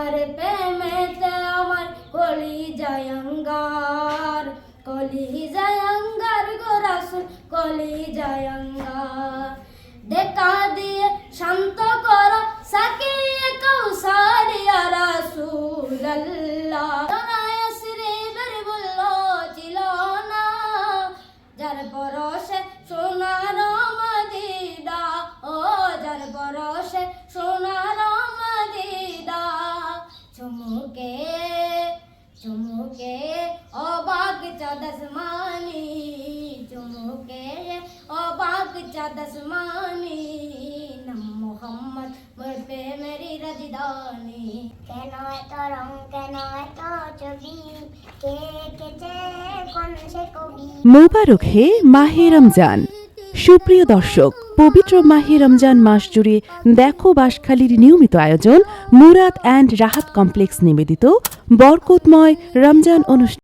তোমার প্রেমেতে আমার কলি জয়ঙ্গার কলি জয়ঙ্গার গো রাসুল কলি জয়ঙ্গার দেখা দিয়ে শান্ত করো সাকিয়ে কৌসারিয়া রাসুল আল্লাহ পরশে সোনার মদিদা ও যার পরশে সোনার চুমুকে মোহাম্মদ মোর কেন এত রং, কেন এত ছবি, কে এঁকেছে কোন সে কবি? মোবারক হে মাহে রমজান। সুপ্রিয় দর্শক, পবিত্র মাহে রমজান মাস জুড়ে দেখো বাসখালীর নিয়মিত আয়োজন মুরাদ অ্যান্ড রাহাত কমপ্লেক্স নিবেদিত বরকতময় রমজান অনুষ্ঠান।